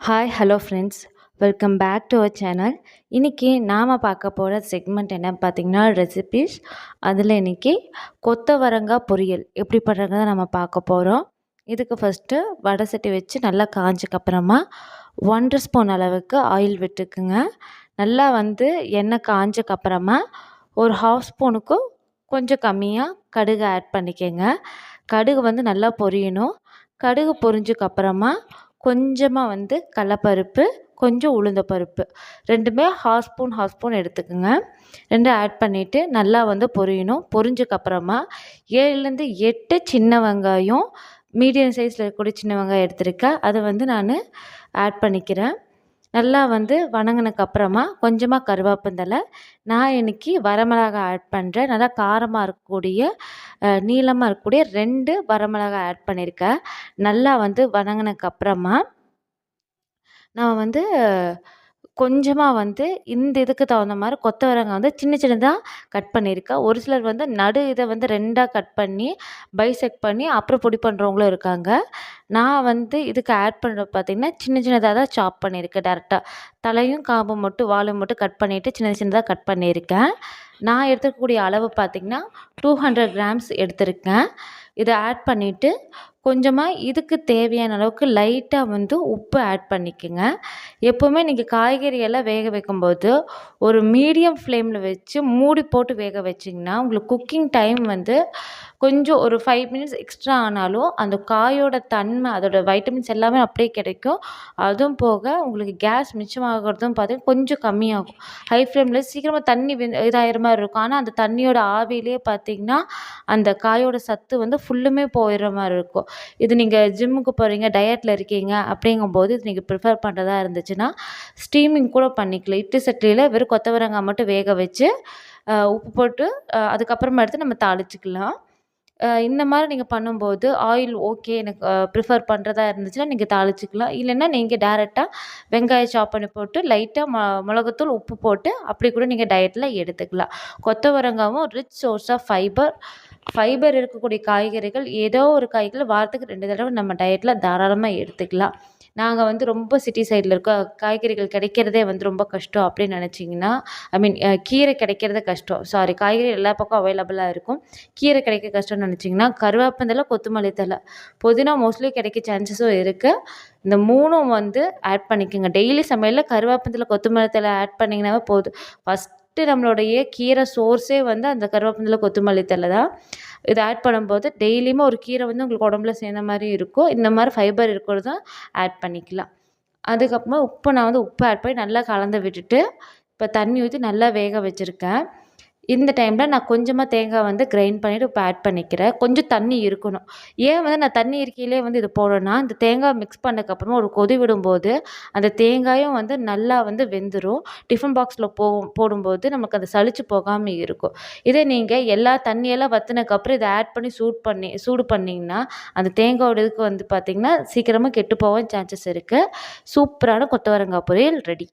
Hi hello friends welcome back to our channel இன்றைக்கி நாம் பார்க்க போகிற செக்மெண்ட் என்ன பார்த்திங்கன்னா ரெசிபீஸ் அதில் இன்றைக்கி கொத்தவரங்காய் பொரியல். எப்படி பண்ணுறத நம்ம பார்க்க போகிறோம் இதுக்கு ஃபஸ்ட்டு வடை சட்டி வச்சு நல்லா காஞ்சக்கப்புறமா ஒன்றரை ஸ்பூன் அளவுக்கு ஆயில் விட்டுக்குங்க. நல்லா வந்து எண்ணெய் காஞ்சக்கப்புறமா ஒரு ஹாஃப் ஸ்பூனுக்கும் கொஞ்சம் கம்மியாக கடுகு ஆட் பண்ணிக்கோங்க. கடுகு வந்து நல்லா பொரியணும். கடுகு பொரிஞ்சக்கப்புறமா கொஞ்சமாக வந்து கடலப்பருப்பு கொஞ்சம் உளுந்த பருப்பு. ரெண்டுமே ஹாஃப் ஸ்பூன் ஹாஃப் ஸ்பூன் எடுத்துக்கோங்க. ரெண்டும் ஆட் பண்ணிவிட்டு நல்லா வந்து பொரியணும். பொரிஞ்சக்கப்புறமா ஏழுலேருந்து எட்டு சின்ன வெங்காயம் மீடியம் சைஸில் இருக்கக்கூடிய சின்ன வெங்காயம் எடுத்திருக்கேன். அதை வந்து நான் ஆட் பண்ணிக்கிறேன். நல்லா வந்து வணங்கினக்கப்புறமா கொஞ்சமாக கருவேப்பந்தலை நான் இன்றைக்கி வரமிளகாய் ஆட் பண்ணுறேன் நல்லா காரமாக இருக்கக்கூடிய நீளமாக இருக்கக்கூடிய ரெண்டு வரமிளகாய் ஆட் பண்ணியிருக்கேன் நல்லா வந்து வணங்கினக்கப்புறமா நான் வந்து கொஞ்சமாக வந்து இந்த இதுக்கு தகுந்த மாதிரி கொத்தவரங்காய் வந்து சின்ன சின்னதாக கட் பண்ணியிருக்கேன் ஒரு சிலர் வந்து நடு இதை வந்து ரெண்டாக கட் பண்ணி பைசெக் பண்ணி அப்புறம் பொடி பண்ணுறவங்களும் இருக்காங்க. நான் வந்து இதுக்கு ஆட் பண்ணுறது பார்த்திங்கன்னா சின்ன சின்னதாக தான் சாப் பண்ணியிருக்கேன் டேரெக்டாக தலையும் காம்பும் மட்டும் வாழும் மட்டும் கட் பண்ணிவிட்டு சின்ன சின்னதாக கட் பண்ணியிருக்கேன். நான் எடுத்துக்கக்கூடிய அளவு பார்த்திங்கன்னா டூ ஹண்ட்ரட் கிராம்ஸ் எடுத்திருக்கேன். இதை ஆட் பண்ணிவிட்டு கொஞ்சமாக இதுக்கு தேவையான அளவுக்கு லைட்டாக வந்து உப்பு ஆட் பண்ணிக்கோங்க. எப்போவுமே நீங்கள் காய்கறியெல்லாம் வேக வைக்கும்போது ஒரு மீடியம் ஃப்ளேமில் வச்சு மூடி போட்டு வேக வச்சிங்கன்னா உங்களுக்கு குக்கிங் டைம் வந்து கொஞ்சம் ஒரு ஃபைவ் மினிட்ஸ் எக்ஸ்ட்ரா ஆனாலும் அந்த காயோட தன்மை அதோட வைட்டமின்ஸ் எல்லாமே அப்படியே கிடைக்கும். அதுவும் போக உங்களுக்கு கேஸ் மிச்சமாகிறதும் பார்த்தீங்கன்னா கொஞ்சம் கம்மியாகும். ஹை ஃப்ளேமில் சீக்கிரமாக தண்ணி இதாகிற மாதிரி இருக்கும். ஆனால் அந்த தண்ணியோட ஆவிலே பார்த்திங்கன்னா அந்த காயோட சத்து வந்து ஃபுல்லுமே போயிடுற மாதிரி இருக்கும். இது நீங்கள் ஜிம்முக்கு போகிறீங்க டயட்டில் இருக்கீங்க அப்படிங்கும்போது இது நீங்கள் ப்ரிஃபர் பண்ணுறதா இருந்துச்சுன்னா ஸ்டீமிங் கூட பண்ணிக்கலாம். இட்லி சட்டியில் வெறும் கொத்தவரங்காய் மட்டும் வேக வச்சு உப்பு போட்டு அதுக்கப்புறமா எடுத்து நம்ம தாளிச்சிக்கலாம். இந்த மாதிரி நீங்கள் பண்ணும்போது ஆயில் ஓகே எனக்கு ப்ரிஃபர் பண்ணுறதா இருந்துச்சுன்னா நீங்கள் தாளிச்சிக்கலாம். இல்லைன்னா நீங்கள் டேரெக்டாக வெங்காயம் சாப் பண்ணி போட்டு லைட்டாக ம மிளகுத்தூள் உப்பு போட்டு அப்படி கூட நீங்கள் டயட்டில் எடுத்துக்கலாம். கொத்தவரங்காவும் rich source of fiber fiber இருக்கக்கூடிய காய்கறிகள் ஏதோ ஒரு காய்கறிகள் வாரத்துக்கு ரெண்டு தடவை நம்ம டயட்டில் தாராளமாக எடுத்துக்கலாம். நாங்கள் வந்து ரொம்ப சிட்டி சைடில் இருக்கோம் காய்கறிகள் கிடைக்கிறதே வந்து ரொம்ப கஷ்டம் அப்படின்னு நினச்சிங்கன்னா ஐ மீன் கீரை கிடைக்கிறது கஷ்டம். சாரி காய்கறி எல்லா பக்கம் அவைலபிளாக இருக்கும். கீரை கிடைக்க கஷ்டம்னு நினச்சிங்கன்னா கருவேப்பந்தலை கொத்தமல்லி தலை. புதினா மோஸ்ட்லி கிடைக்க சான்சஸும் இருக்குது இந்த மூணும் வந்து ஆட் பண்ணிக்கோங்க. டெய்லி சமையலில் கருவேப்பந்தலை கொத்தமல்லி தழை ஆட் பண்ணிங்கன்னாவே போதும். ஃபஸ்ட் ஃபஸ்ட்டு நம்மளுடைய கீரை சோர்ஸே வந்து அந்த கருவேப்பிலை கொத்தமல்லி தழை தான். இதை ஆட் பண்ணும்போது டெய்லியுமே ஒரு கீரை வந்து உங்களுக்கு உடம்புல சேர்ந்த மாதிரி இருக்கும். இந்த மாதிரி ஃபைபர் இருக்கிறதும் ஆட் பண்ணிக்கலாம். அதுக்கப்புறமா உப்பு நான் வந்து உப்பு ஆட் பண்ணி நல்லா கலந்து விட்டுட்டு இப்போ தண்ணி ஊற்றி நல்லா வேக வச்சுருக்கேன். இந்த டைமில் நான் கொஞ்சமாக தேங்காய் வந்து கிரைண்ட் பண்ணிவிட்டு இப்போ ஆட் பண்ணிக்கிறேன். கொஞ்சம் தண்ணி இருக்கணும். ஏன் வந்து நான் தண்ணி இருக்கையிலே வந்து இது போடணும்னா இந்த தேங்காய் மிக்ஸ் பண்ணதுக்கப்புறமா ஒரு கொதி விடும்போது அந்த தேங்காயும் வந்து நல்லா வந்து வெந்துடும் டிஃபன் பாக்ஸில் போ போடும்போது நமக்கு அது சளிச்சு போகாமல் இருக்கும். இதே நீங்கள் எல்லா தண்ணியெல்லாம் வற்றினதுக்கப்புறம் இதை ஆட் பண்ணி சூட் பண்ணி சூடு பண்ணிங்கன்னா அந்த தேங்காயோட இதுக்கு வந்து பார்த்திங்கன்னா சீக்கிரமாக கெட்டு போக சான்சஸ் இருக்குது சூப்பரான கொத்தவரங்காய் பொரியல் ரெடி.